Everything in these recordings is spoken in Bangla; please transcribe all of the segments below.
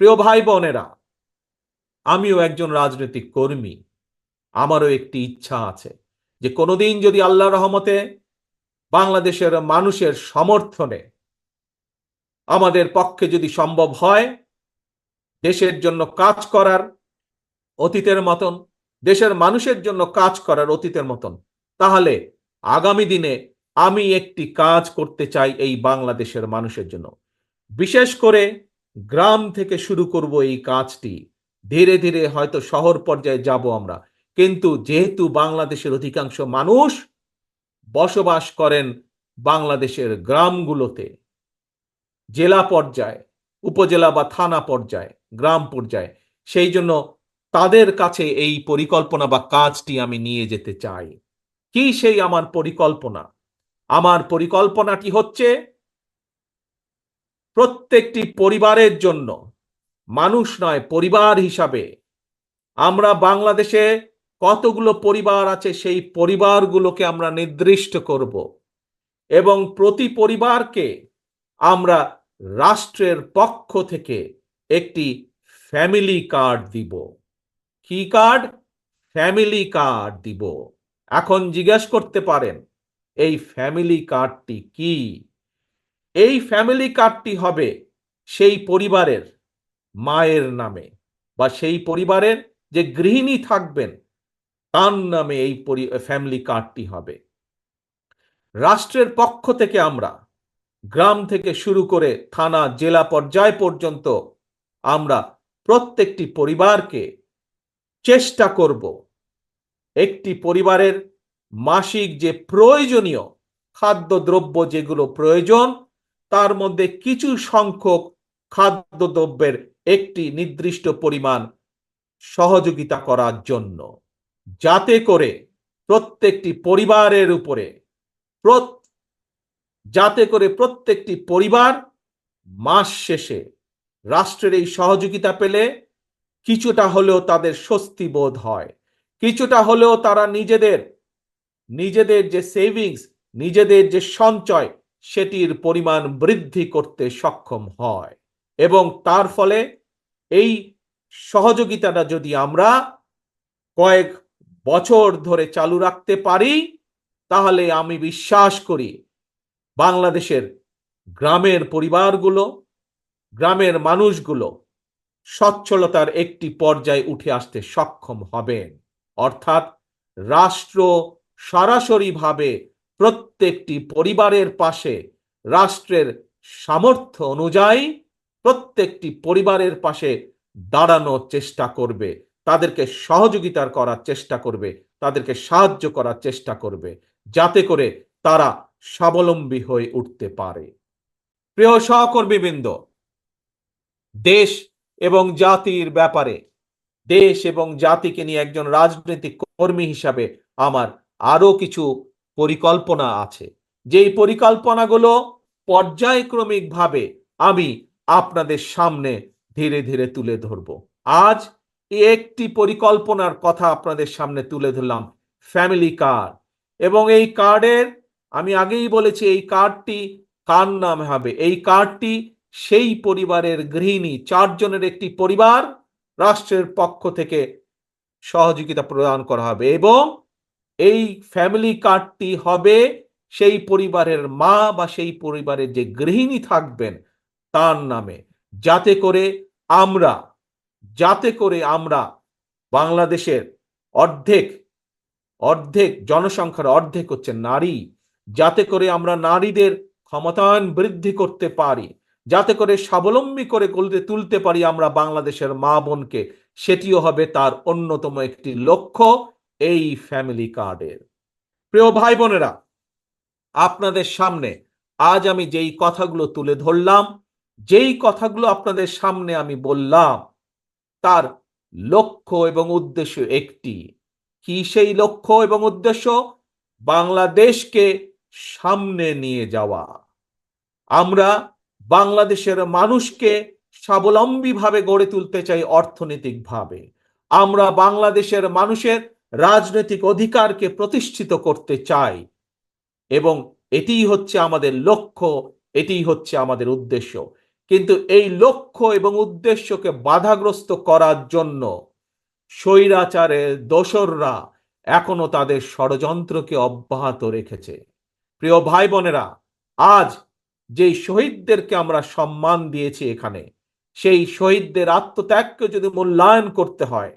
প্রিয় ভাই বোনেরা, আমিও একজন রাজনৈতিক কর্মী। আমারও একটি ইচ্ছা আছে যে কোনোদিন যদি আল্লাহ রহমতে বাংলাদেশের মানুষের সমর্থনে আমাদের পক্ষে যদি সম্ভব হয়, দেশের জন্য কাজ করার অতীতের মতন, দেশের মানুষের জন্য কাজ করার অতীতের মতন, তাহলে আগামী দিনে আমি একটি কাজ করতে চাই এই বাংলাদেশের মানুষের জন্য। বিশেষ করে গ্রাম থেকে শুরু করব এই কাজটি। ধীরে ধীরে হয়তো শহর পর্যায়ে যাব আমরা। কিন্তু যেহেতু বাংলাদেশের অধিকাংশ মানুষ বসবাস করেন বাংলাদেশের গ্রামগুলোতে, জেলা পর্যায়ে, উপজেলা বা থানা পর্যায়ে, গ্রাম পর্যায়ে, সেই জন্য তাদের কাছে এই পরিকল্পনা বা কাজটি আমি নিয়ে যেতে চাই। কি সেই আমার পরিকল্পনা? আমার পরিকল্পনাটি হচ্ছে প্রত্যেকটি পরিবারের জন্য। মানুষ নয়, পরিবার হিসাবে। আমরা বাংলাদেশে কতগুলো পরিবার আছে, সেই পরিবারগুলোকে আমরা নির্দিষ্ট করব। এবং প্রতি পরিবারকে আমরা রাষ্ট্রের পক্ষ থেকে একটি ফ্যামিলি কার্ড দিব। কি কার্ড? ফ্যামিলি কার্ড দিব। এখন জিজ্ঞেস করতে পারেন, এই ফ্যামিলি কার্ডটি কি? এই ফ্যামিলি কার্ডটি হবে সেই পরিবারের মায়ের নামে বা সেই পরিবারের যে গৃহিণী থাকবেন, তার নামে এই ফ্যামিলি কার্ডটি হবে। রাষ্ট্রের পক্ষ থেকে আমরা, গ্রাম থেকে শুরু করে থানা, জেলা পর্যায় পর্যন্ত আমরা প্রত্যেকটি পরিবারকে চেষ্টা করব একটি পরিবারের মাসিক যে প্রয়োজনীয় খাদ্যদ্রব্য যেগুলো প্রয়োজন তার মধ্যে কিছু সংখ্যক খাদ্যদ্রব্যের একটি নির্দিষ্ট পরিমাণ সহযোগিতা করার জন্য। যাতে করে প্রত্যেকটি পরিবারের উপরে যাতে করে প্রত্যেকটি পরিবার মাস শেষে রাষ্ট্রের এই সহযোগিতা পেলে কিছুটা হলেও তাদের স্বস্তি বোধ হয়। কিছুটা হলেও তারা নিজেদের নিজেদের যে সেভিংস নিজেদের যে সঞ্চয় সেটির পরিমাণ বৃদ্ধি করতে সক্ষম হয়। এবং তার ফলে এই সহযোগিতাটা যদি আমরা কয়েক বছর ধরে চালু রাখতে পারি, তাহলে আমি বিশ্বাস করি বাংলাদেশের গ্রামের পরিবারগুলো, গ্রামের মানুষগুলো সচ্ছলতার একটি পর্যায়ে উঠে আসতে সক্ষম হবেন। অর্থাৎ রাষ্ট্র সরাসরিভাবে প্রত্যেকটি পরিবারের পাশে রাষ্ট্রের সামর্থ্য অনুযায়ী প্রত্যেকটি পরিবারের পাশে দাঁড়ানোর চেষ্টা করবে। তাদেরকে সহযোগিতার করার চেষ্টা করবে, তাদেরকে সাহায্য করার চেষ্টা করবে, যাতে করে তারা স্বাবলম্বী হয়ে উঠতে পারে। প্রিয় সহকর্মীবৃন্দ, দেশ এবং জাতির ব্যাপারে, দেশ এবং জাতিকে নিয়ে একজন রাজনৈতিক কর্মী হিসাবে আমার আরও কিছু পরিকল্পনা আছে। যেই পরিকল্পনাগুলো পর্যায়ক্রমিকভাবে আমি আপনাদের সামনে ধীরে ধীরে তুলে ধরব। আজ একটি পরিকল্পনার কথা আপনাদের সামনে তুলে ধরলাম, ফ্যামিলি কার্ড। এবং এই কার্ডের, আমি আগেই বলেছি, এই কার্ডটি কার নামে হবে? এই কার্ডটি সেই পরিবারের গৃহিণী, চারজনের একটি পরিবার, রাষ্ট্রের পক্ষ থেকে সহযোগিতা প্রদান করা হবে। এবং এই ফ্যামিলি কার্ডটি হবে সেই পরিবারের মা বা সেই পরিবারের যে গৃহিণী থাকবেন তার নামে। যাতে করে আমরা, যাতে করে আমরা বাংলাদেশের অর্ধেক অর্ধেক জনসংখ্যার অর্ধেক হচ্ছে নারী। যাতে করে আমরা নারীদের ক্ষমতায়ন বৃদ্ধি করতে পারি, যাতে করে স্বাবলম্বী করে গলতে তুলতে পারি আমরা বাংলাদেশের মা বোনকে, সেটিও হবে তার অন্যতম একটি লক্ষ্য। এই ফ্যামিলি কার্ডের প্রিয় ভাই বোনেরা আপনাদের সামনে আজ আমি যেই কথাগুলো তুলে ধরলাম, যেই কথাগুলো আপনাদের সামনে আমি বললাম, তার লক্ষ্য এবং উদ্দেশ্য একটি। কি সেই লক্ষ্য এবং উদ্দেশ্য? বাংলাদেশকে সামনে নিয়ে যাওয়া। আমরা বাংলাদেশের মানুষকে স্বাবলম্বীভাবে গড়ে তুলতে চাই অর্থনৈতিকভাবে। আমরা বাংলাদেশের মানুষের রাজনৈতিক অধিকারকে প্রতিষ্ঠিত করতে চাই এবং এটিই হচ্ছে আমাদের লক্ষ্য, এটিই হচ্ছে আমাদের উদ্দেশ্য। কিন্তু এই লক্ষ্য এবং উদ্দেশ্যকে বাধাগ্রস্ত করার জন্য স্বৈরাচারের দোসররা এখনও তাদের ষড়যন্ত্রকে অব্যাহত রেখেছে। প্রিয় ভাই বোনেরা আজ যেই শহীদদেরকে আমরা সম্মান দিয়েছি এখানে, সেই শহীদদের আত্মত্যাগকে যদি মূল্যায়ন করতে হয়,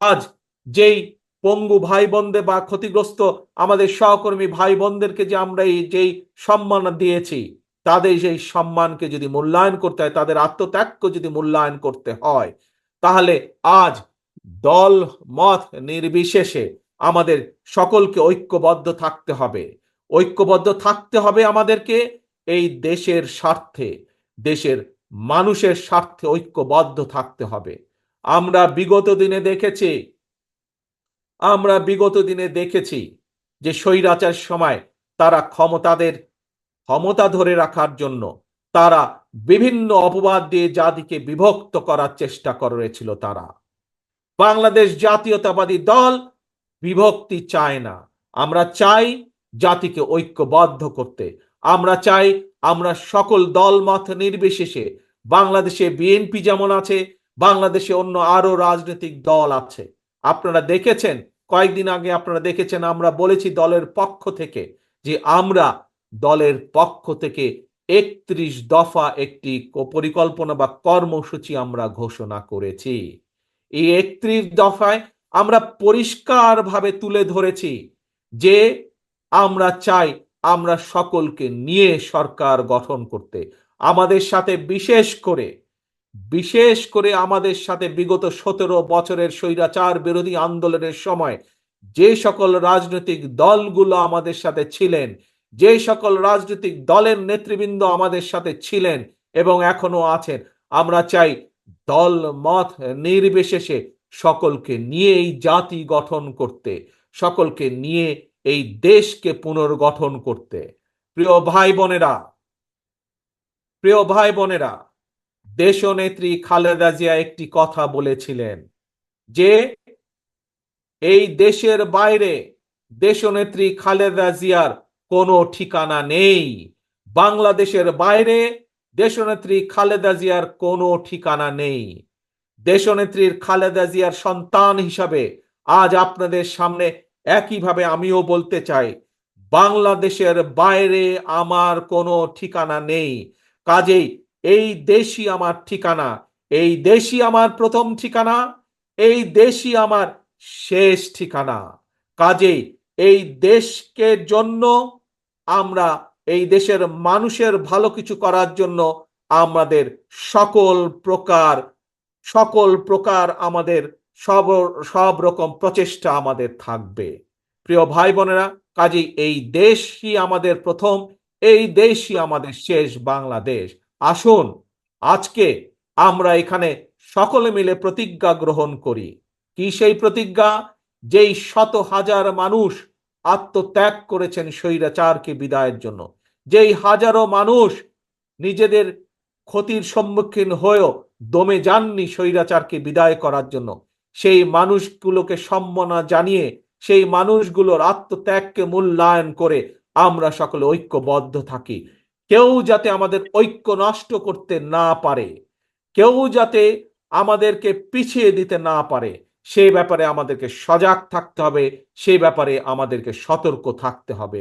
আজ যেই পঙ্গু ভাই বোনদের বা ক্ষতিগ্রস্ত আমাদের সহকর্মী ভাই বোনদেরকে যে আমরা এই যেই সম্মান দিয়েছি, তাদের সেই সম্মানকে যদি মূল্যায়ন করতে হয়, তাদের আত্মত্যাগকে যদি মূল্যায়ন করতে হয়, তাহলে আজ দল মত নির্বিশেষে আমাদের সকলকে ঐক্যবদ্ধ থাকতে হবে। ঐক্যবদ্ধ থাকতে হবে আমাদেরকে এই দেশের স্বার্থে, দেশের মানুষের স্বার্থে ঐক্যবদ্ধ থাকতে হবে। আমরা বিগত দিনে দেখেছি আমরা বিগত দিনে দেখেছি যে স্বৈরাচার সময় তারা ক্ষমতাদের, ক্ষমতা ধরে রাখার জন্য তারা বিভিন্ন অপবাদ দিয়ে জাতিকে বিভক্ত করার চেষ্টা করেছিল তারা। বাংলাদেশ জাতীয়তাবাদী দল বিভক্তি চায় না। আমরা চাই জাতিকে ঐক্যবদ্ধ করতে। আমরা চাই আমরা সকল দল মত নির্বিশেষে বাংলাদেশে বিএনপি যেমন আছে, বাংলাদেশে অন্য আরও রাজনৈতিক দল আছে। আপনারা দেখেছেন, কয়েকদিন আগে আপনারা দেখেছেন, আমরা বলেছি দলের পক্ষ থেকে যে আমরা দলের পক্ষ থেকে একত্রিশ দফা একটি পরিকল্পনা বা কর্মসূচি আমরা ঘোষণা করেছি। এই একত্রিশ দফায় আমরা পরিষ্কারভাবে তুলে ধরেছি যে আমরা চাই আমরা সকলকে নিয়ে সরকার গঠন করতে। আমাদের সাথে বিশেষ করে বিশেষ করে আমাদের সাথে বিগত সতেরো বছরের স্বৈরাচার বিরোধী আন্দোলনের সময় যে সকল রাজনৈতিক দলগুলো আমাদের সাথে ছিলেন, যে সকল রাজনৈতিক দলের নেতৃবৃন্দ আমাদের সাথে ছিলেন এবং এখনও আছেন, আমরা চাই দল মত নির্বিশেষে সকলকে নিয়ে এই জাতি গঠন করতে, সকলকে নিয়ে এই দেশকে পুনর্গঠন করতে। প্রিয় ভাই বোনেরা, প্রিয় ভাই বোনেরা দেশনেত্রী খালেদা জিয়া একটি কথা বলেছিলেন যে, এই দেশের বাইরে দেশনেত্রী খালেদা জিয়ার কোনো ঠিকানা নেই। বাংলাদেশের বাইরে দেশনেত্রী খালেদা জিয়ার কোনো ঠিকানা নেই। দেশনেত্রীর খালেদা জিয়ার সন্তান হিসাবে আজ আপনাদের সামনে একইভাবে আমিও বলতে চাই, বাংলাদেশের বাইরে আমার কোনো ঠিকানা নেই। কাজেই এই দেশই আমার ঠিকানা, এই দেশই আমার প্রথম ঠিকানা, এই দেশই আমার শেষ ঠিকানা। কাজেই এই দেশকে জন্য আমরা, এই দেশের মানুষের ভালো কিছু করার জন্য আমাদের সকল প্রকার সকল প্রকার আমাদের সব সব রকম প্রচেষ্টা আমাদের থাকবে। প্রিয় ভাই বোনেরা, কাজেই এই দেশই আমাদের প্রথম, এই দেশই আমাদের শেষ বাংলাদেশ। আসুন, আজকে আমরা এখানে সকলে মিলে প্রতিজ্ঞা গ্রহণ করি। কি সেই প্রতিজ্ঞা? যেই শত হাজার মানুষ আত্মত্যাগ করেছেন স্বৈরাচারকে বিদায়ের জন্য। যেই হাজারো মানুষ নিজেদের ক্ষতির সম্মুখীন হয়েও দমে যাননি স্বৈরাচারকে বিদায় করার জন্য। সেই মানুষগুলোকে সম্মাননা জানিয়ে, সেই মানুষগুলোর আত্মত্যাগকে মূল্যায়ন করে আমরা সকলে ঐক্যবদ্ধ থাকি। কেউ যাতে আমাদের ঐক্য নষ্ট করতে না পারে, কেউ যাতে আমাদেরকে পিছিয়ে দিতে না পারে সেই ব্যাপারে আমাদেরকে সজাগ থাকতে হবে সেই ব্যাপারে আমাদেরকে সতর্ক থাকতে হবে।